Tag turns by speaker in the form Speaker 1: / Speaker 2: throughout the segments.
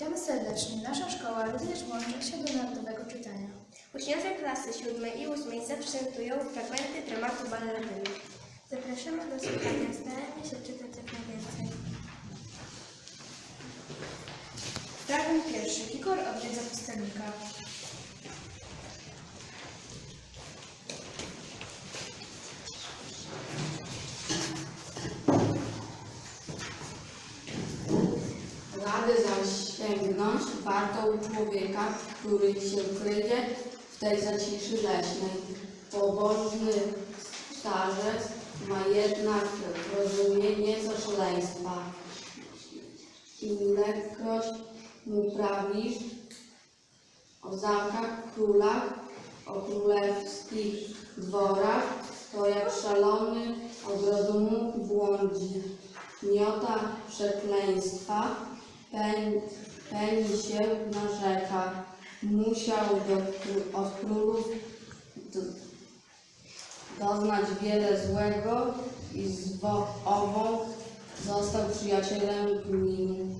Speaker 1: Witamy serdecznie. Nasza szkoła również włącza się do narodowego czytania.
Speaker 2: Uczniowie klasy siódmej i ósmej zaprezentują fragmenty dramatu baleradyny.
Speaker 1: Zapraszamy do słuchania. Starajmy się czytać jak najwięcej. Fragment pierwszy. Kikor odwiedza pustelnika.
Speaker 3: Rady zaś sięgnąć warto u człowieka, który się kryje w tej zaciszy leśnej. Pobożny starzec ma jednak rozumienie za szaleństwa. Ilekroć mu prawisz o zamkach, królach, o królewskich dworach, to jak szalony od rozumu błądzi. Miota przekleństwa, peń, peni się narzeka. Musiał do, od królów do, doznać wiele złego i z ową został przyjacielem gminy.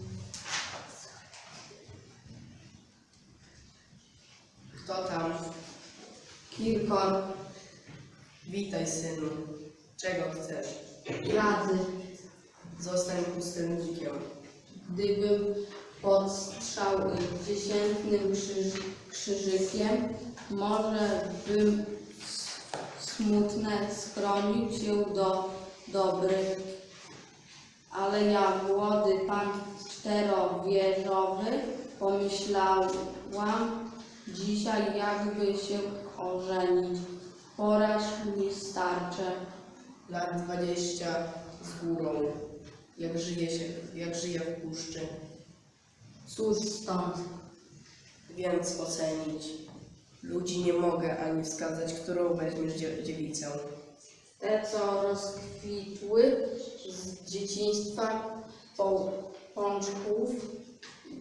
Speaker 4: Kto tam?
Speaker 3: Kirkor,
Speaker 4: Witaj, synu. Czego chcesz?
Speaker 3: rady,
Speaker 4: Zostań pustelnikiem.
Speaker 3: gdybym podstrzał dziesiętnym krzyż, krzyżykiem, może bym smutne schronił się do dobrych. Ale ja, młody pan czterowieżowy, pomyślałam dzisiaj, jakby się ożenić. Poraż mi starcze.
Speaker 4: Lat dwadzieścia z górą. Jak żyje się, jak żyje w puszczy.
Speaker 3: Cóż stąd?
Speaker 4: Więc ocenić. Ludzi nie mogę ani wskazać, którą weźmiesz dzie- dziewicę.
Speaker 3: Te, co rozkwitły z dzieciństwa po pączków,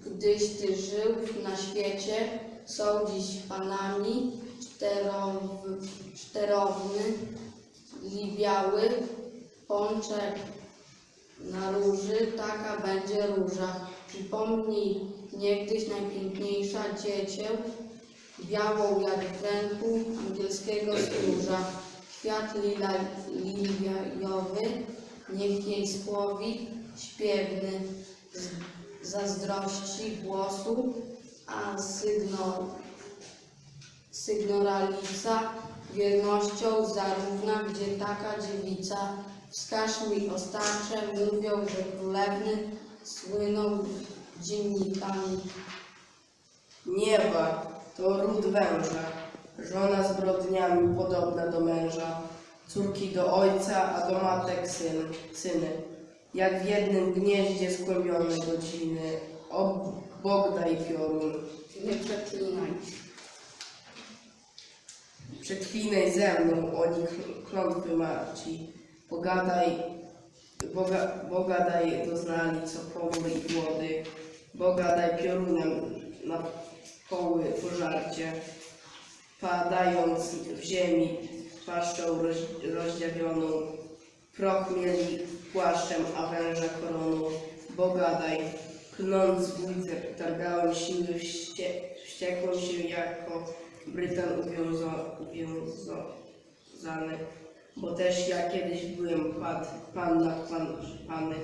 Speaker 3: gdyś ty żył na świecie, są dziś panami czterow, czterowny, libiały, pączek na róży, taka będzie róża. Przypomnij niegdyś najpiękniejsza dziecię, białą jak w ręku angielskiego stróża. Kwiat lila, liliowy, niech jej słowi śpiewny, z zazdrości głosu, a sygnał, sygnoralica wiernością zarówna, gdzie taka dziewica. Wskaż mi ostacze, mówią, że królewny słyną dziennikami.
Speaker 4: Nieba to ród węża. Żona zbrodniami podobna do męża. Córki do ojca, a do matek syn, syny. Jak w jednym gnieździe skłębione godziny. O Bóg daj piorun.
Speaker 3: Nie przeklinaj.
Speaker 4: Przeklinaj ze mną, oni klątwy marci. Pogadaj, Boga, Boga daj doznali, co pomły i młody. Boga daj piorunem na koły pożarcie. Padając w ziemi paszczą roz, rozdziawioną. Proch mieli płaszczem, a węża koroną. Boga daj, klnąc bójce, targałem siły, wście, się jako Brytan uwiąza, uwiązany, bo też ja kiedyś byłem pad, pan nad pan, pany,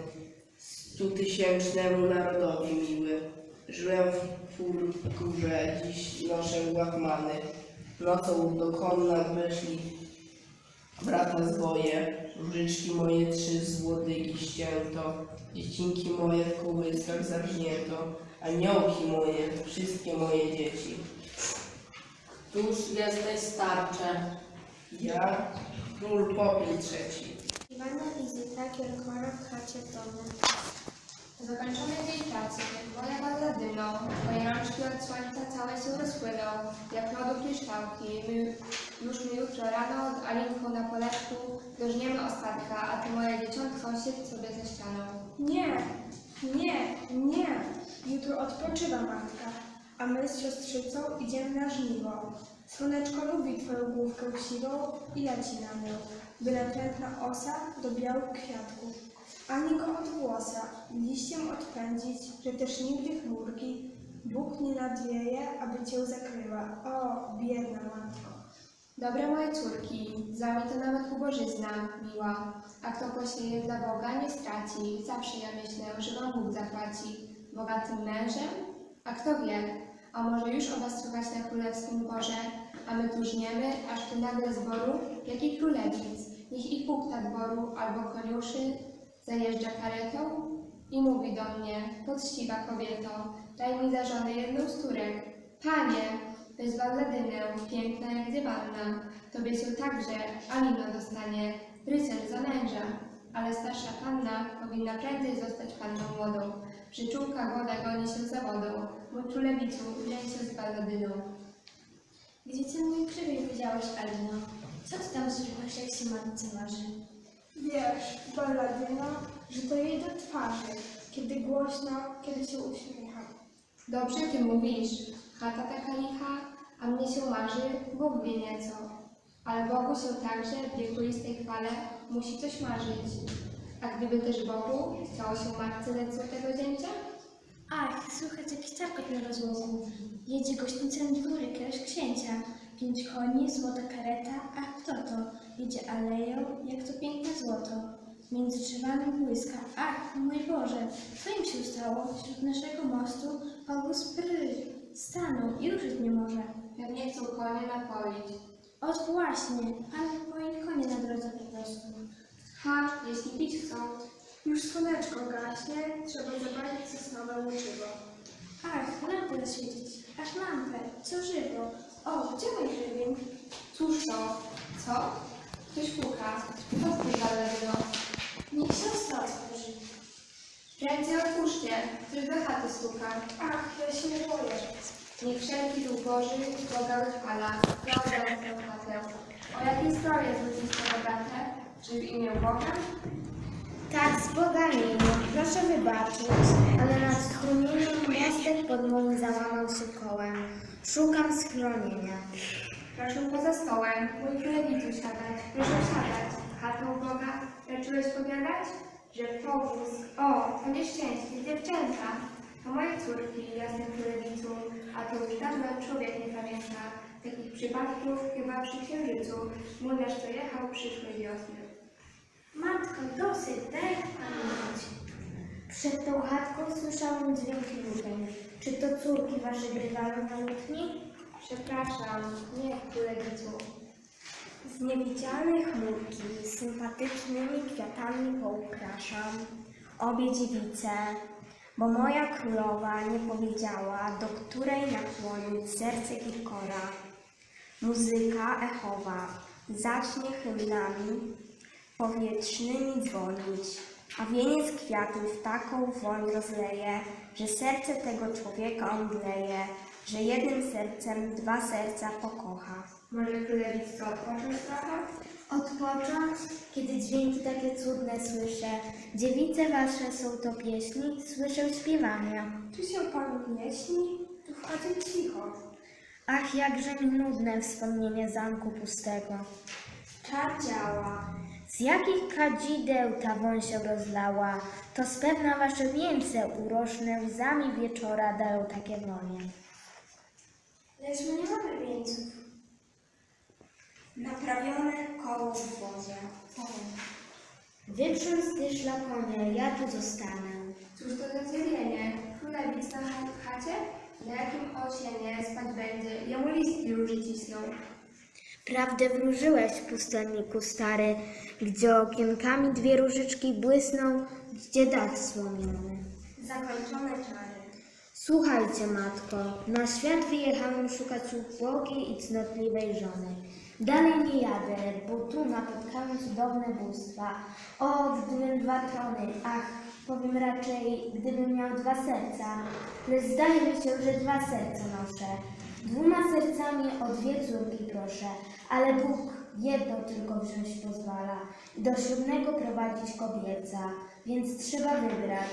Speaker 4: stutysięcznemu narodowi miły. Żyłem w furkurze, dziś noszę łachmany. Nocą do konna wyszli brata zboje, różyczki moje trzy z łodygi ścięto, dziecinki moje w kołyskach zawrznięto, aniołki moje, wszystkie moje dzieci.
Speaker 3: Któż jesteś starcze?
Speaker 4: Ja, król Popiel trzeci.
Speaker 1: Iwana wizyta Kierkora w chacie domu.
Speaker 5: Zakończony dzień pracy, moja balladyną, moje rączki od słońca całe się rozpłyną, jak lodu kryształki. My, już my jutro rano z Alinką na poleczku dożniemy ostatka, a ty moje dzieciątko siedź sobie ze ścianą.
Speaker 6: Nie, nie, nie. Jutro odpoczywa matka, a my z siostrzycą idziemy na żniwo. Słoneczko lubi twoją główkę siwą i leci na nią, by natrętna osa do białych kwiatków. ani go od włosa liściem odpędzić, że też nigdy chmurki Bóg nie nadwieje, aby cię zakryła. O, biedna matko.
Speaker 5: Dobre moje córki, za mnie to nawet ubożyzna miła. A kto posieje dla Boga nie straci. Zawsze ja myślę, że wam Bóg zapłaci. Bogatym mężem? A kto wie? A może już o was na królewskim dworze? A my tu aż tu nagle zboru, jak i królewic. Niech i pukta dworu albo koniuszy zajeżdża karetą i mówi do mnie, poczciwa kobieto, daj mi za żonę jedną z turek. Panie, bez balladynę, piękna jak dywanna, tobie się także Alino dostanie, rycerz za męża. Ale starsza panna powinna prędzej zostać panną młodą. Przyczółka woda goni się za wodą, mój królewicu, wziąć się z balladyną.
Speaker 1: Gdzie ty mój krzywej widziałeś, Alino? Co ty tam słychać, jak się matce marzy?
Speaker 6: Wiesz, balladyno, że to jej do twarzy, kiedy głośno, kiedy się uśmiecha.
Speaker 5: Dobrze ty mówisz, chata taka licha, a mnie się marzy, Bóg wie nieco. Ale Bogu się także w wiekuistej chwale musi coś marzyć. A gdyby też Bogu chciało się matce dać złotego zięcia?
Speaker 1: Ach, słychać jakiś tarkot na rozłogu. Jedzie gościńcem dwór jakiegoś księcia. Pięć koni, złota kareta, a kto to? Jedzie aleją, jak to piękne złoto. Między drzewami błyska. Ach, mój Boże, co im się stało? Wśród naszego mostu powóz pry. Stanął i ruszyć nie może.
Speaker 5: Pewnie chcą konie napoić.
Speaker 1: Ot właśnie, ale poi konie na drodze po prostu.
Speaker 5: Ha, jeśli pić chcą,
Speaker 6: Już słoneczko gaśnie, trzeba zobaczyć sosnowe łuczywo.
Speaker 1: Ach, lampę zaświecić. Ach, lampę, co żywo. O, gdzie mój grybin?
Speaker 5: cóż to? Co? Ktoś puka. Kto w tej balladyno?
Speaker 1: Niech siostra otworzy.
Speaker 5: Prędzej otwórzcie, ktoś do chaty stuka.
Speaker 6: Ach, ja się nie boję.
Speaker 5: Niech wszelki duch Boży Boga wychwala, prawdę tę chatę. O jakiej sprawie zwycięstwo bogate? Czy w imię Boga?
Speaker 7: Tak, z Boga imię, proszę wybaczyć, ale nad schronieniem mostek pod moim załamał się kołem. Szukam schronienia.
Speaker 5: Proszę poza stołem, mój królewicu siadać, proszę siadać. Chatę Boga raczyłeś powiadać? Że powóz, o, to nieszczęście, dziewczęta. To moje córki, jasny królewicu, a to już dawno człowiek nie pamięta. Takich przypadków chyba przy księżycu. Młynarz co jechał przyszłej wiosny.
Speaker 1: Matko, dosyć, daj pamięć.
Speaker 7: Przed tą chatką słyszałem dźwięki luteń. Czy to córki wasze grywały na lutni?
Speaker 5: Przepraszam, nie królewicu.
Speaker 7: Z niewidzialnej chmurki sympatycznymi kwiatami poukraszam obie dziewice, bo moja królowa nie powiedziała, do której nakłonić serce kilkora. Muzyka echowa zacznie hymnami powietrznymi dzwonić, a wieniec kwiatów taką woń rozleje, że serce tego człowieka omdleje, że jednym sercem dwa serca pokocha.
Speaker 5: Może królewic co odpocząć trochę?
Speaker 7: Odpocząć, kiedy dźwięki takie cudne słyszę. Dziewice wasze są to pieśni, słyszę śpiewania.
Speaker 6: Czy się panu nie śni? Tu w chacie cicho.
Speaker 7: Ach, jakże mi nudne wspomnienie zamku pustego.
Speaker 6: Czar działa.
Speaker 7: Z jakich kadzideł ta woń się rozlała, to z pewna wasze wieńce uroczne łzami wieczora dają takie wonie.
Speaker 1: Lecz my nie mamy wieńców.
Speaker 7: Naprawione koło w wozie. Wyprząc ty szlakonie, ja tu zostanę.
Speaker 5: Cóż to za zjawienie? Królewic na chacie? Na jakim osienie spać będzie? Jemu listki róży cisną.
Speaker 7: Prawdę wróżyłeś, pustelniku stary, gdzie okienkami dwie różyczki błysną, gdzie dach słomiony.
Speaker 1: Zakończone czary.
Speaker 7: Słuchajcie, matko, na świat wyjechałem szukać ubłogiej i cnotliwej żony. Dalej nie jadę, bo tu napotkałem cudowne bóstwa. O, gdybym dwa trony, ach, powiem raczej, gdybym miał dwa serca. Lecz zdaje mi się, że dwa serca noszę. Dwoma sercami o dwie córki proszę, ale Bóg jedno tylko wziąć pozwala i do ślubnego prowadzić kobieca, więc trzeba wybrać.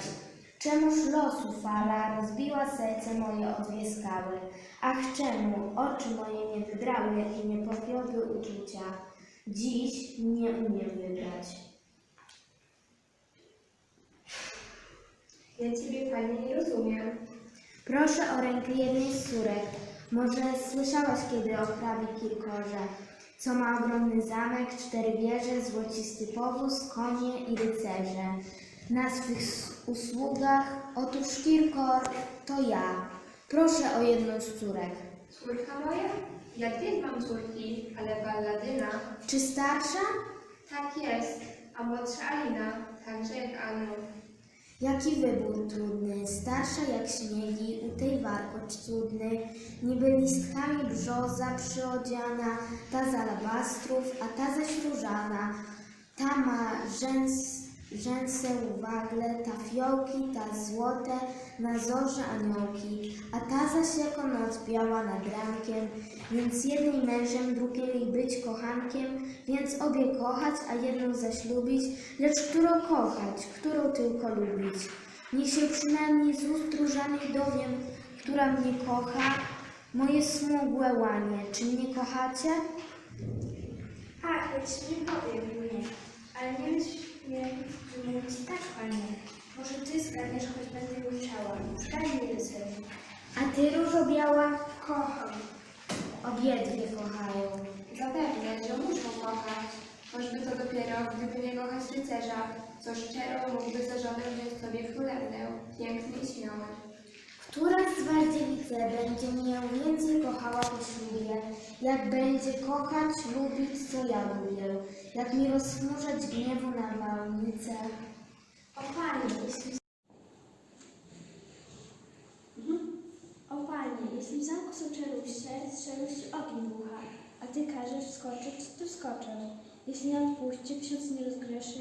Speaker 7: Czemuż losu fala rozbiła serce moje o dwie skały? Ach, czemu oczy moje nie wybrały i nie powiodły uczucia? Dziś nie umiem wybrać.
Speaker 5: Ja ciebie, panie, nie rozumiem.
Speaker 7: Proszę o rękę jednej z córek. Może słyszałaś kiedy o hrabie Kirkorze, co ma ogromny zamek, cztery wieże, złocisty powóz, konie i rycerze. Na swych usługach, otóż Kirkor to ja. Proszę o jedną z córek.
Speaker 5: Córka moja? Ja dwie mam córki, ale balladyna.
Speaker 7: Czy starsza?
Speaker 5: Tak jest, a młodsza Alina, także jak Anno.
Speaker 7: Jaki wybór trudny, starsza jak śniegi, u tej warkocz cudny, niby listkami brzoza przyodziana, ta z alabastrów, a ta zaś różana. Ta ma rzęs, rzęsę wagle, ta fiołki, ta złote, na zorze aniołki, a ta zaś jako noc biała nad rankiem, więc jednej mężem, drugiej być kochankiem, więc obie kochać, a jedną zaś lubić, lecz którą kochać, którą tylko lubić. Niech się przynajmniej z ust różanych dowiem, która mnie kocha, moje smugłe łanie, czy mnie kochacie?
Speaker 1: Ach, ja ci nie powiem, nie. Ale nie myśl, nie mówić tak, panie. Może ty zgadniesz, choć będę milczała. Zgadnij rycerzu.
Speaker 7: A ty, różo biała,
Speaker 1: Kocham.
Speaker 7: obiedwie kochają.
Speaker 5: Zapewne, że muszą kochać, choćby to dopiero, gdyby nie kochać rycerza, co szczerą mógłby za żonę wziąć sobie królewnę, piękny i śmiały.
Speaker 7: Która z was będzie mnie więcej kochała po ślubie, jak będzie kochać, lubić, co ja lubię, jak mi rozchmurzać gniewu na małnicę.
Speaker 1: O panie, jeśli... O panie, jeśli w zamku są czeluście, z czeluści ogień bucha, a ty każesz wskoczyć, to wskoczę. Jeśli nam puści, ksiądz nie rozgrzeszy,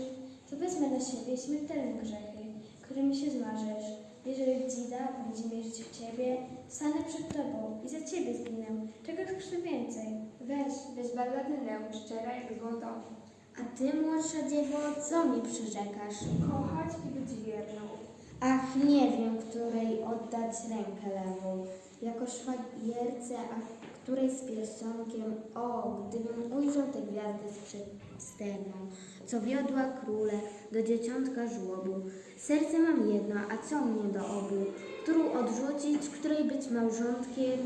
Speaker 1: to wezmę na siebie śmiertelne grzechy, którymi się zmarzesz. Jeżeli dzida będzie mierzyć w ciebie, stanę przed tobą i za ciebie zginę. Czego chcesz więcej?
Speaker 5: Weź, weź balladynę, szczera jak złoto.
Speaker 7: A ty, młodsza dziewo, co mi przyrzekasz?
Speaker 6: Kochać i być wierną.
Speaker 7: Ach, nie wiem, której oddać rękę lewą, jako szwagierce, a której z pierścionkiem. O, gdybym ujrzał tę gwiazdę sprzedsterną, co wiodła króle do dzieciątka żłobu. Serce mam jedno, a co mnie do obu? Którą odrzucić, której być małżonkiem?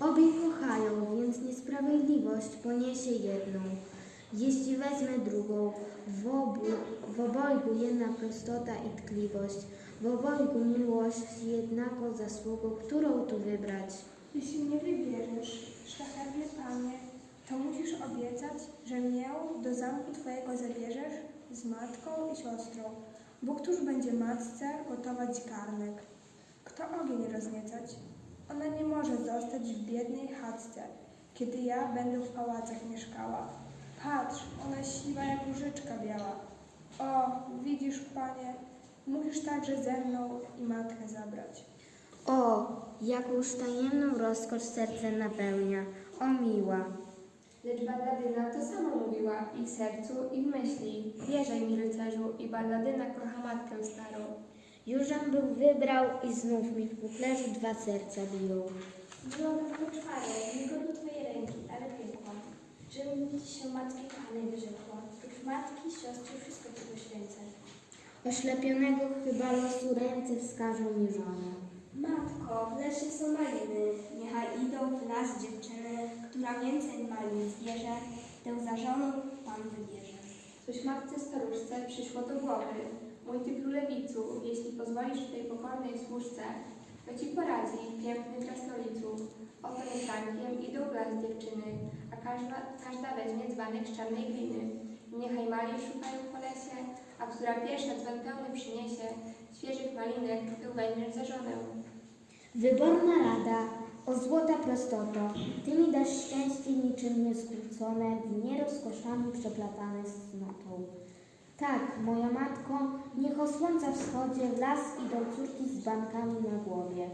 Speaker 7: Obie kochają, więc niesprawiedliwość poniesie jedną. Jeśli wezmę drugą, w, obu, w obojgu jedna prostota i tkliwość, w obojgu miłość jednaką zasługą, którą tu wybrać?
Speaker 6: Jeśli mnie wybierzesz, szlachetny panie, to musisz obiecać, że mnie do zamku twojego zabierzesz z matką i siostrą. Bo któż będzie matce gotować garnek? Kto ogień rozniecać? Ona nie może zostać w biednej chatce, kiedy ja będę w pałacach mieszkała. Patrz, ona siwa jak różyczka biała. O, widzisz, panie, musisz także ze mną i matkę zabrać.
Speaker 7: O, jakąż tajemną rozkosz serce napełnia, o miła.
Speaker 5: Lecz balladyna to samo mówiła i w sercu, i w myśli. Wierzaj mi, rycerzu, i balladyna kocha matkę starą.
Speaker 7: Jużem był wybrał i znów mi w puklerzu dwa serca biją.
Speaker 1: Byłabym poczwarę, nie godna twojej ręki, ale piekła. Żebym ci się matki kochanej wyrzekła. Prócz matki, siostry, wszystko ci poświęcę.
Speaker 7: Oślepionego chyba losu ręce wskażą mi żonę.
Speaker 1: Matko, w lesie są maliny, niechaj idą w las dziewczyny, która więcej malin zbierze, tę za żoną Pan wybierze.
Speaker 5: Coś matce staruszce przyszło do głowy. Mój ty królewicu, jeśli pozwolisz tej pokornej służce, to ci poradzi, piękny krasnolicu. Oto jest rankiem idą w las dziewczyny, a każda, każda weźmie dzbanek z czarnej gliny. Niechaj mali szukają po lesie, a która pierwsza dzban pełny przyniesie, świeżych malinek, ty weźmiesz za żonę.
Speaker 7: Wyborna rada, o złota prostoto, Ty mi dasz szczęście niczym nieskrócone, w nie rozkoszami przeplatane z cnotą. Tak, moja matko, niech o słońca wschodzie las idą córki z bankami na głowie,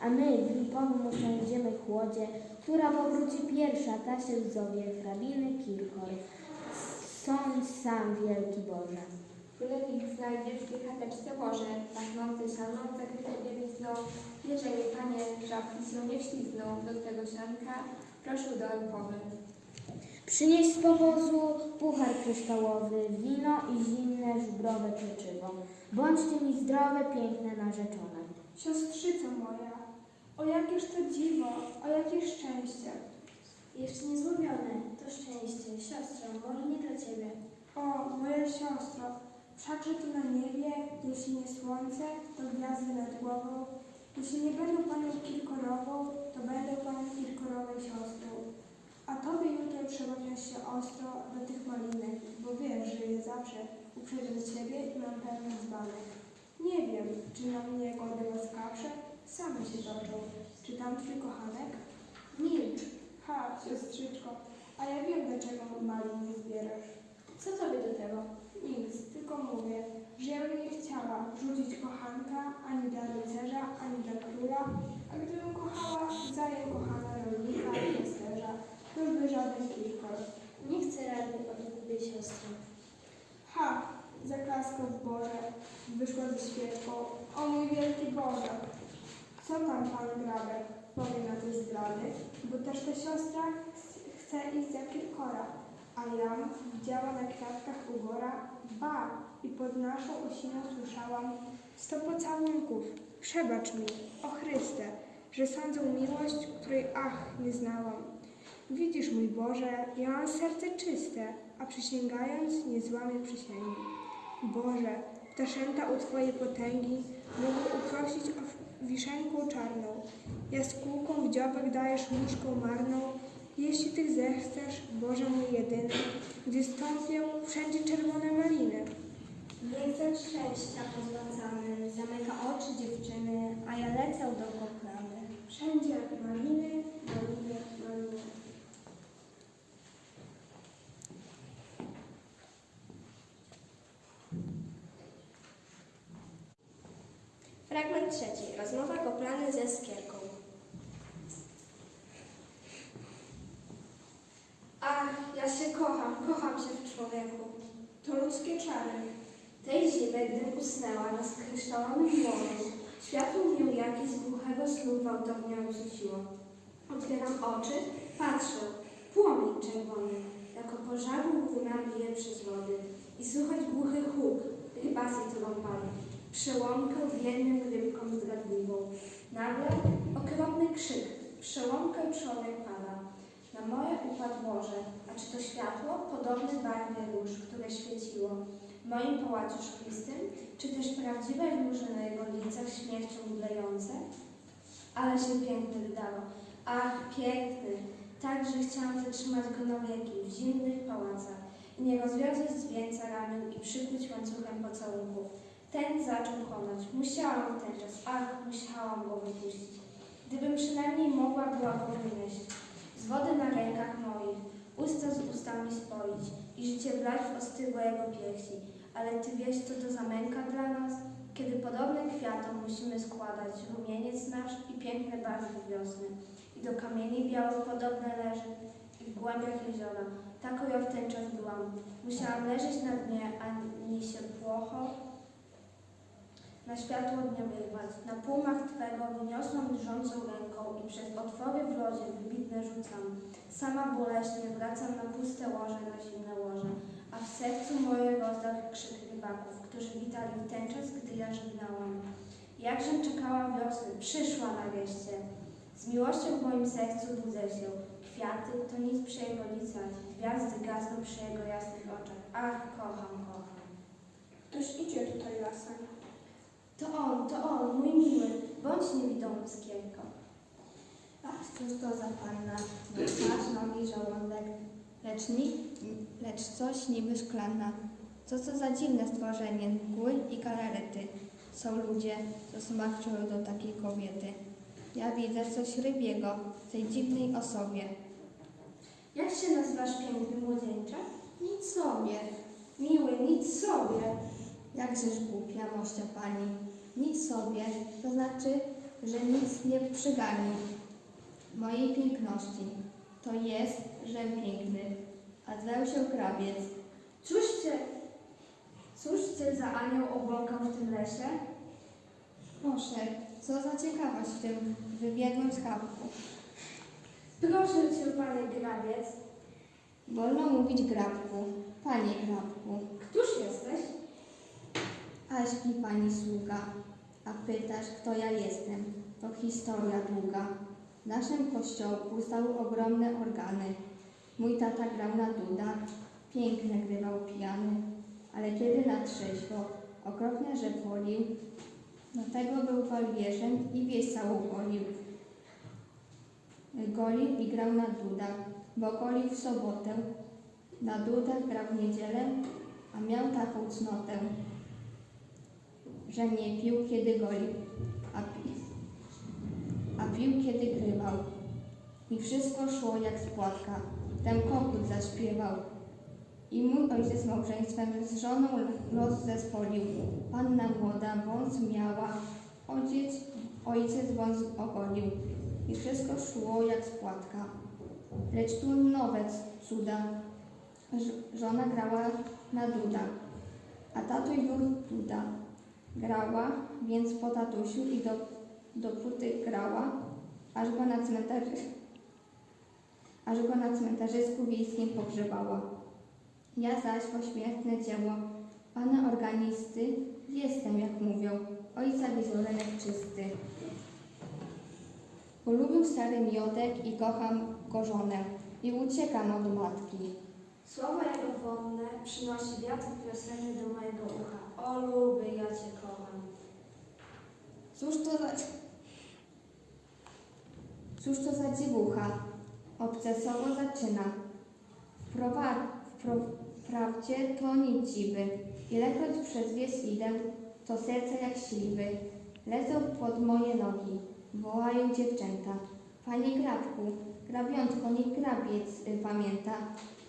Speaker 7: a my w lipowym usiądziemy chłodzie, która powróci pierwsza, ta się zowie hrabiny Kirchor. Sądź sam, wielki Boże.
Speaker 5: Królewicz znajdziesz w tej chateczce łoże, pachnące siano, zakryte bielizną. Jeżeli, panie, żabki się nie wślizgną do tego sianka, proszę do alkowy.
Speaker 7: Przynieś z powozu puchar kryształowy, wino i zimne żubrowe pieczywo. Bądźcie mi zdrowe, piękne narzeczone.
Speaker 6: Siostrzyco moja, o jakież to dziwo, o jakie szczęście.
Speaker 1: Jeszcze nie złowione, to szczęście. Siostro, może nie dla ciebie.
Speaker 6: O, moja siostro, wszakże tu na niebie, jeśli nie słońce, to gwiazdy nad głową. Jeśli nie będę panią kilkorową, to będę panią kilkorowej siostrą. A tobie jutro trzeba wziąć się ostro do tych malinek, bo wiesz, że je zawsze uprzedzę ciebie i mam pełny dzbanek. Nie wiem, czy na mnie gody łaskawsze same się toczą. Czy tam twój kochanek?
Speaker 1: Milcz.
Speaker 6: Ha, siostrzyczko, a ja wiem, dlaczego malin nie zbierasz.
Speaker 1: Co tobie do tego?
Speaker 6: Nic, tylko mówię, że ja bym nie chciała rzucić kochanka ani dla rycerza, ani dla króla, a gdybym kochała, zajem kochana rolnika i pasterza, to już by żaden kilkor.
Speaker 1: Nie chcę rady od lubiej siostry.
Speaker 6: Ha, zaklaskał w Boże, wyszła ze świeczką, o mój wielki Boże. Co tam pan Grabek powie na te zdrady, bo też ta siostra ch- chce iść za kilkora, a ja widziała na kwiatkach ugora, ba, i pod naszą osiną słyszałam sto pocałunków. Przebacz mi, o Chryste, że sądzą miłość, której ach, nie znałam. Widzisz, mój Boże, ja mam serce czyste, a przysięgając nie złamię przysięgi. Boże, ptaszęta u Twojej potęgi mogą uprosić o wiszenką czarną. Jaskółką w dziobek dajesz łóżką marną. Jeśli Ty zechcesz, Boże mój jedyny, gdzie stąpią wszędzie czerwone maliny.
Speaker 1: Język szczęścia pozłacany, zamyka oczy dziewczyny, a ja lecę do koplany.
Speaker 6: Wszędzie maliny, maliny, maliny.
Speaker 2: Fragment trzeci. Rozmowa Koplany ze Skierką.
Speaker 8: Ach, ja się kocham, kocham się w człowieku.
Speaker 6: To
Speaker 8: Tej zimy, gdym usnęła na skryształonym morzu, światło mnie jakiś z głuchego snu gwałtownie obrzuciło. Otwieram oczy, patrzę, płomień czerwony, jako pożaru łuna bije przez wody i słychać głuchy huk, rybasy co wąpali, przełomkę w jednym rybką zdradliwą. Nagle okropny krzyk, przełomkę człowiek pada. Na moje upadł morze, a czy to światło podobne barwie róż, które świeciło moim pałacu szklistym, czy też prawdziwe róże na jego licach śmiercią mdlejące? Ale się piękny wydało. Ach, piękny! Tak, że chciałam zatrzymać go na wieki w zimnych pałacach i nie rozwiązać z wieńca ramion i przykuć łańcuchem pocałunków. Ten zaczął konać. Musiałam w ten czas, ach, musiałam go wypuścić. Gdybym przynajmniej mogła była go wynieść. Z wody na rękach moich, usta z ustami spoić i życie wlać w ostygłe jego piersi. Ale ty wiesz, co to za męka dla nas? Kiedy podobne kwiatom musimy składać rumieniec nasz i piękne barwy wiosny. I do kamieni białych podobne leży i w głębiach jeziora. Taką ja w ten czas byłam. Musiałam leżeć na dnie, ani się płocho na światło dnia wyrwać. Na półmach Twego wyniosłam drżącą ręką i przez otwory w lodzie wybitne rzucam. Sama boleśnie wracam na puste łoże, na zimne łoże, a w sercu moje rozdach krzyk rybaków, którzy witali w ten czas, gdy ja żegnałam. Jakżem czekała wiosny, przyszła nareszcie. Z miłością w moim sercu budzę się. Kwiaty to nic przy jego licach, gwiazdy gasną przy jego jasnych oczach. Ach, kocham, kocham.
Speaker 6: Ktoś idzie tutaj lasem.
Speaker 8: To on, to on, mój miły, bądź niewidomy skierko.
Speaker 9: Ach, cóż to za panna, ma twarz, nogi, żołądek, lecz, ni, lecz coś niby szklana. Co to za dziwne stworzenie, mgły i galarety. Są ludzie, co smakczują do takiej kobiety. Ja widzę coś rybiego w tej dziwnej osobie.
Speaker 8: Jak się nazywasz piękny młodzieńcze?
Speaker 9: Nic sobie,
Speaker 8: Miły, nic sobie.
Speaker 9: jakżeż głupia mościa pani. Nic sobie, to znaczy, że nic nie przygani mojej piękności. To jest, że piękny, a zwał się krawiec.
Speaker 8: Cóż cię, cóż cię za anioł obłąkał w tym lesie?
Speaker 9: Proszę, co za ciekawość w tym wybiegłym skarbku.
Speaker 8: Proszę cię, panie grawiec.
Speaker 9: Wolno mówić grabku, panie grabku.
Speaker 8: Któż jesteś?
Speaker 9: A śpi pani sługa, a pytasz, kto ja jestem. To historia długa. W naszym kościołku stały ogromne organy. Mój tata grał na dudach, pięknie grywał pijany, ale kiedy na trzeźwo, okropnie, że polił, do tego był walwierzem i wieś całą golił. Golił i grał na dudach, bo golił w sobotę, na dudach grał w niedzielę, a miał taką cnotę, że nie pił, kiedy golił, a, pi, a pił, kiedy grywał. I wszystko szło jak z płatka. Ten kokut zaśpiewał. I mój ojciec małżeństwem z żoną los zespolił. Panna młoda wąs miała, ojciec, ojciec wąs ogolił. I wszystko szło jak z płatka. Lecz tu nowe cuda. Ż- żona grała na duda, a tato już duda. Grała, więc po tatusiu i do, dopóty grała, aż go na cmentarzy, aż go na cmentarzysku wiejskim pogrzebała. Ja zaś pośmiertne dzieło pana organisty jestem, jak mówią, ojca wizerunek czysty. Polubił stary miodek i kocham go żonę i uciekam od matki.
Speaker 8: Słowa jego wonne przynosi wiatr wiosenny do mojego ucha. O luby, ja Cię kocham.
Speaker 9: Cóż to za... Cóż to za dziewucha? Obcesowo zaczyna. Wprowa... Wpro... Wprawdzie to nic dziwy. Ilekroć przez wieś idę, to serce jak śliwy. Lecą pod moje nogi, wołają dziewczęta. Panie grabku, grabiątko, niech grabiec y, pamięta,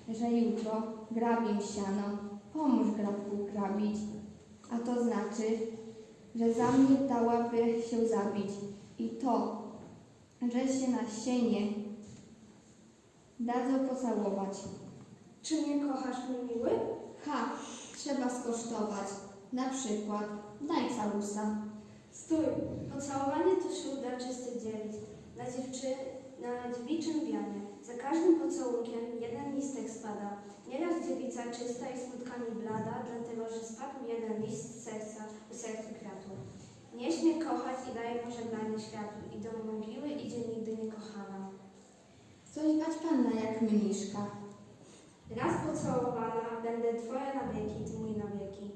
Speaker 9: że jutro grabim siano. Pomóż grabku grabić. A to znaczy, że za mnie dałaby się zabić i to, że się na sienie dadzą pocałować.
Speaker 8: Czy mnie kochasz, mój miły?
Speaker 9: Ha, trzeba skosztować. Na przykład, daj całusa.
Speaker 8: Stój! Pocałowanie to śluda czysty dziewic. Na dziewczy... na dziewiczym wianie. Za każdym pocałunkiem jeden listek spada. Nieraz dziewica czysta i smutkami blada, dlatego że spadł jeden list z serca u sercu kwiatu. Nie śmie kochać i daje pożegnanie światu. I do mogiły idzie nigdy niekochana.
Speaker 9: Coś wać panna jak mniszka.
Speaker 8: Raz pocałowana, będę twoja na wieki, ty mój na wieki.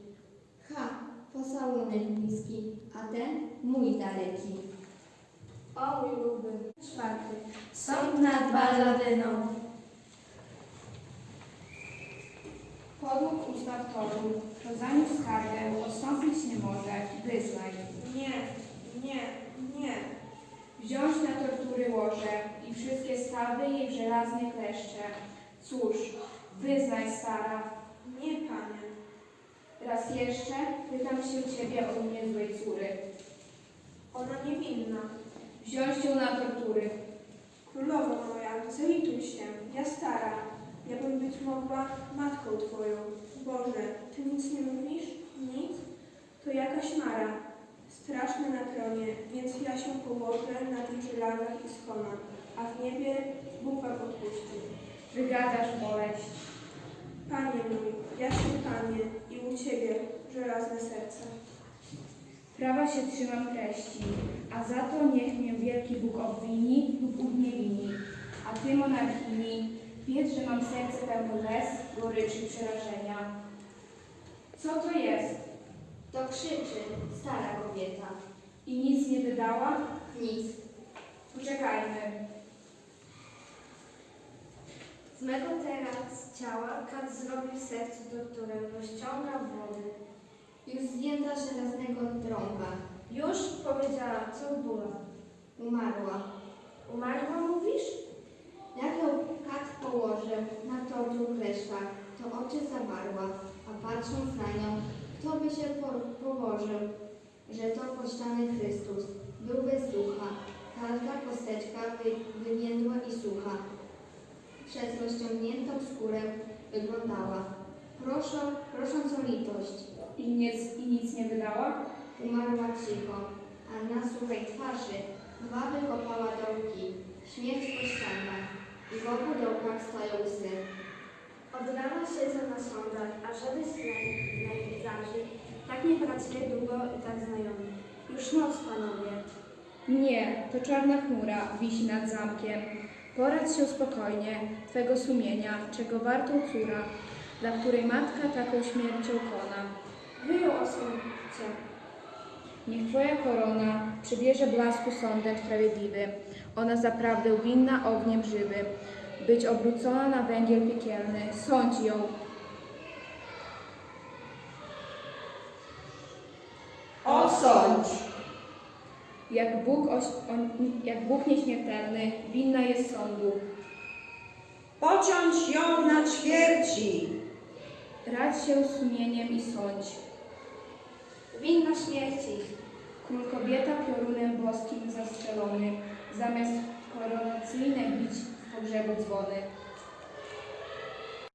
Speaker 9: Ha, pocałunek bliski, a ten mój daleki.
Speaker 8: O mój luby. Czwarty. Sąd nad balladyną.
Speaker 10: Podług ustaw toru, kto zaniósł skargę, odstąpić nie może, wyznaj.
Speaker 6: Nie, nie, nie.
Speaker 10: Wziąć na tortury łoże i wszystkie stawy jej żelazne kleszcze. Cóż, wyznaj stara.
Speaker 6: Nie, panie.
Speaker 10: Raz jeszcze pytam się ciebie o mnie złej córy.
Speaker 6: Ona niewinna.
Speaker 10: Wziąć ją na tortury.
Speaker 6: Królowo moja, zalituj się. Ja stara. Ja bym być mogła matką twoją. Boże, ty nic nie mówisz? Nic? To jakaś mara. Straszne na tronie, więc ja się położę na tych żelazach i schonam. A w niebie Bóg wam odpuści.
Speaker 10: Wygadasz boleść.
Speaker 6: Panie mój, jasny Panie, i u Ciebie żelazne serce.
Speaker 10: Prawa się trzymam treści, a za to niech mnie wielki Bóg obwini lub uniewini. A ty, monarchini, wiedz, że mam serce pełne łez, goryczy i przerażenia. Co to jest?
Speaker 9: To krzyczy stara kobieta.
Speaker 10: I nic nie wydała?
Speaker 9: Nic.
Speaker 10: Poczekajmy.
Speaker 8: Z mego teraz ciała kat zrobił w sercu torturę, rozciągał wody.
Speaker 9: Już zdjęta żelaznego trąba.
Speaker 8: Już powiedziała, co była.
Speaker 9: Umarła.
Speaker 8: Umarła, mówisz?
Speaker 9: Jak ją kat położył na tortu kleszczach, to oczy zawarła, a patrząc na nią, kto by się po- położył, że to pościany Chrystus, był bez ducha, każda kosteczka wy, wymiędła i sucha. Przez rozciągniętą skórę wyglądała. Proszę, prosząc o litość,
Speaker 10: I nic, I nic nie wydała?
Speaker 9: umarła cicho, a na suchej twarzy dwa wykopała dołki, śmierć po ścianach i w obu dołkach stoją łzy.
Speaker 8: Od rana siedzę na sądach, a żeby z najzarzy Tak nie wracaj długo i tak znajomi. Już noc, panowie.
Speaker 10: Nie, to czarna chmura wisi nad zamkiem. Poradź się spokojnie, Twego sumienia, czego wartą córa, dla której matka taką śmiercią kona.
Speaker 8: Wy ją osądźcie.
Speaker 10: Niech Twoja korona przybierze blasku sądem sprawiedliwy. Ona zaprawdę winna ogniem żywym, być obrócona na węgiel piekielny. Sądź ją.
Speaker 2: Osądź!
Speaker 10: Jak Bóg, oś, on, jak Bóg nieśmiertelny, winna jest sądu.
Speaker 2: Pociąć ją na ćwierci!
Speaker 10: Radź się sumieniem i sądź.
Speaker 8: Winna śmierci.
Speaker 10: Król kobieta piorunem boskim zastrzelony, zamiast koronacyjne bić w pogrzebu dzwony.